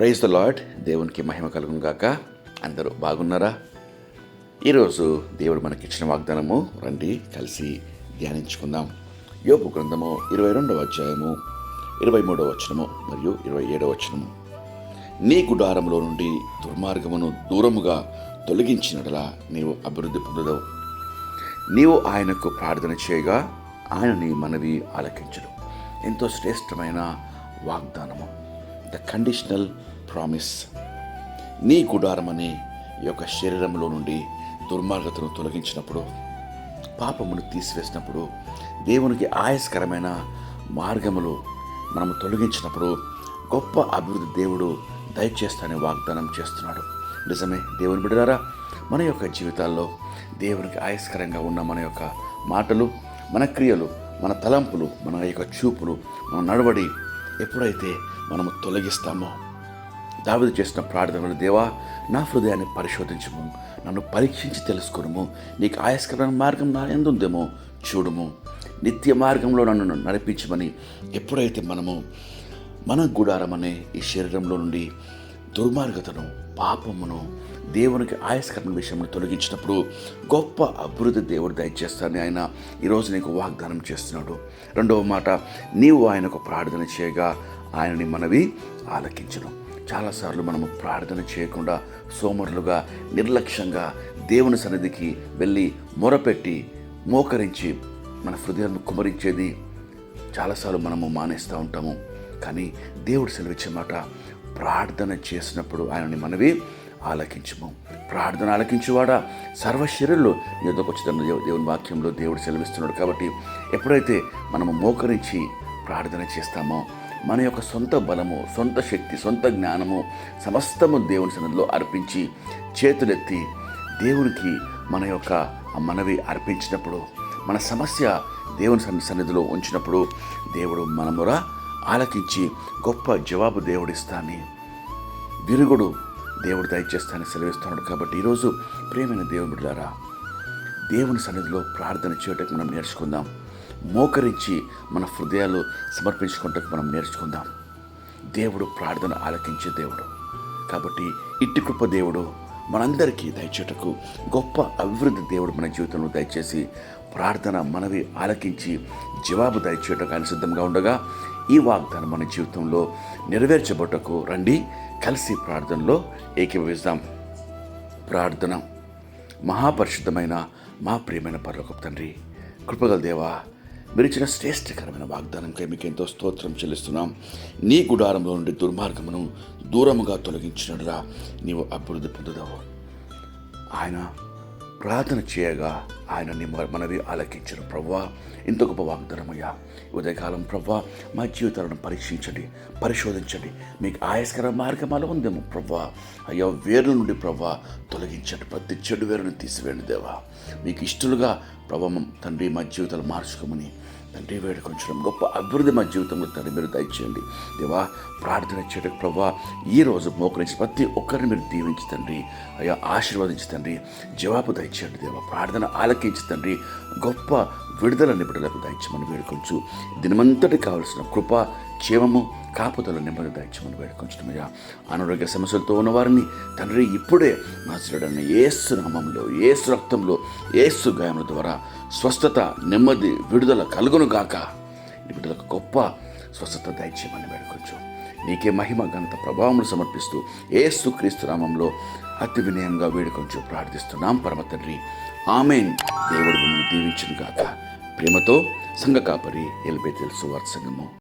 Praise the lord దేవునికి మహిమ కలుగును గాక. అందరూ బాగున్నారా? ఈరోజు దేవుడు మనకిచ్చిన వాగ్దానము రండి కలిసి ధ్యానించుకుందాం. యోపు గ్రంథము ఇరవై రెండవ అధ్యాయము ఇరవై మూడవ వచనము మరియు ఇరవై ఏడవ వచనము. నీ గుడారంలో నుండి దుర్మార్గమును దూరముగా తొలగించినట్లా నీవు అభివృద్ధి పొందదవు. నీవు ఆయనకు ప్రార్థన చేయగా ఆయన నీ మనవి ఆలకించడు ఎంతో శ్రేష్టమైన వాగ్దానము. ద కండిషనల్ ప్రామిస్ నీ గుడారం ఈ యొక్క శరీరంలో నుండి దుర్మార్గతను తొలగించినప్పుడు పాపమును తీసివేసినప్పుడు దేవునికి ఆయస్కరమైన మార్గములు మనము తొలగించినప్పుడు గొప్ప అభివృద్ధి దేవుడు దయచేస్తానని వాగ్దానం చేస్తున్నాడు. నిజమే దేవుని బిడ్డారా మన యొక్క జీవితాల్లో దేవునికి ఆయస్కరంగా ఉన్న మన యొక్క మాటలు మన క్రియలు మన తలంపులు మన యొక్క చూపులు మన నడవడి ఎప్పుడైతే మనము తొలగిస్తామో దావిదు చేసిన ప్రార్థనలు దేవా నా హృదయాన్ని పరిశోధించము నన్ను పరీక్షించి తెలుసుకునము నీకు ఆయస్కరమైన మార్గం నా ఎందుందేమో చూడము. నిత్య మార్గంలో నన్ను నడిపించమని ఎప్పుడైతే మనము మన గుడారం అనే ఈ శరీరంలో నుండి దుర్మార్గతను పాపమును దేవునికి ఆయస్కరణ విషయంలో తొలగించినప్పుడు గొప్ప అభివృద్ధి దేవుడు దయచేస్తానని ఆయన ఈరోజు నీకు వాగ్దానం చేస్తున్నాడు. రెండవ మాట నీవు ఆయనకు ప్రార్థన చేయగా ఆయనని మనవి ఆలకించను. చాలాసార్లు మనము ప్రార్థన చేయకుండా సోమరులుగా నిర్లక్ష్యంగా దేవుని సన్నిధికి వెళ్ళి మొరపెట్టి మోకరించి మన హృదయాన్ని కుమరించేది చాలాసార్లు మనము మానేస్తూ ఉంటాము. కానీ దేవుడు సెలవిచ్చే మాట ప్రార్థన చేసినప్పుడు ఆయనని మనవి ఆలకించము. ప్రార్థన ఆలకించేవాడా? సర్వశరీరులు ఎదుకొచ్చుతున్న దేవుని వాక్యంలో దేవుడు సెలవిస్తున్నాడు కాబట్టి ఎప్పుడైతే మనము మోకరించి ప్రార్థన చేస్తామో మన యొక్క సొంత బలము సొంత శక్తి సొంత జ్ఞానము సమస్తము దేవుని సన్నిధిలో అర్పించి చేతులెత్తి దేవునికి మన యొక్క మనవి అర్పించినప్పుడు మన సమస్య దేవుని సన్ని సన్నిధిలో ఉంచినప్పుడు దేవుడు మనమురా ఆలకించి గొప్ప జవాబు దేవుడిస్తాని. విరుగుడు దేవుడు దయచేస్తానని సెలవిస్తున్నాడు కాబట్టి ఈరోజు ప్రేమైన దేవుడు బిడ్డారా దేవుని సన్నిధిలో ప్రార్థన చేయటం మనం నేర్చుకుందాం. మోకరించి మన హృదయాలు సమర్పించుకుంటూ మనం నేర్చుకుందాం. దేవుడు ప్రార్థన ఆలకించే దేవుడు. కాబట్టి ఇట్టి కృప దేవుడు మనందరికీ దయచేటకు గొప్ప అభివృద్ధి దేవుడు మన జీవితంలో దయచేసి ప్రార్థన మనవి ఆలకించి జవాబు దయచేయటకు ఆయన సిద్ధంగా ఉండగా ఈ వాగ్దానం మన జీవితంలో నెరవేర్చబట్టకు రండి. కలిసి ప్రార్థనలో ఏకీభవిస్తాం. ప్రార్థన మహాపరిశుద్ధమైన మా ప్రియమైన పర్లోకపు తండ్రి కృపగల దేవా మీరు ఇచ్చిన శ్రేష్టకరమైన వాగ్దానంకై మీకు ఎంతో స్తోత్రం చెల్లిస్తున్నాం. నీ గుడారంలో నుండి దుర్మార్గమును దూరముగా తొలగించినడురా నీవు అభివృద్ధి పొందుదావు. ఆయన ప్రార్థన చేయగా ఆయన నీ మనవి ఆలకించను. ప్రవ్వా ఇంత గొప్ప వాగ్దానమయ్యా. ఉదయకాలం ప్రవ్వా మా జీవితాలను పరీక్షించండి పరిశోధించండి. మీకు ఆయస్కర మార్గమాలు ఉందేమో ప్రవ్వా. అయ్యా వేరు నుండి ప్రవ్వా తొలగించండి. ప్రతి చెడు వేరుని తీసివేయండి దేవా. మీకు ఇష్టలుగా ప్రభావం తండ్రి మా జీవితాలు మార్చుకోమని తండ్రి వేడుకొంచడం గొప్ప అభివృద్ధి మా జీవితంలో తండ్రి మీరు దయచేయండి. దేవా ప్రార్థన చేయడం ప్రభా ఈ రోజు మోకరించి ప్రతి ఒక్కరిని మీరు దీవించి తండ్రి అయ్యా ఆశీర్వదించి తండ్రి జవాబు దయచేయండి దేవా ప్రార్థన ఆలకించి తండ్రి గొప్ప విడుదల నిపుణులకు దయచమని వేడుకొంచు. దినమంతటి కావలసిన కృప క్షేమము కాపుదలు నెమ్మది దయచమని వేడుకొంచడమయ్యా అనారోగ్య సమస్యలతో ఉన్నవారిని తండ్రి ఇప్పుడే నాశుడన్న ఏసు నామంలో ఏసు రక్తంలో ఏసు గాయముల ద్వారా స్వస్థత నెమ్మది విడుదల కలుగును గాక. విడుదలకు గొప్ప స్వస్థత దయచేయమని వేడుకొచ్చు నీకే మహిమ ఘనత ప్రభావములు సమర్పిస్తూ ఏసు క్రీస్తు నామంలో అతి వినయంగా వేడుకొంచు ప్రార్థిస్తున్నాం పరమ తండ్రి. ఆమెన్. దేవుడు మిమ్మల్ని దీవించును గాక. ప్రేమతో సంఘ కాపరి ఎల్బే తెలుసు వారి సంఘము.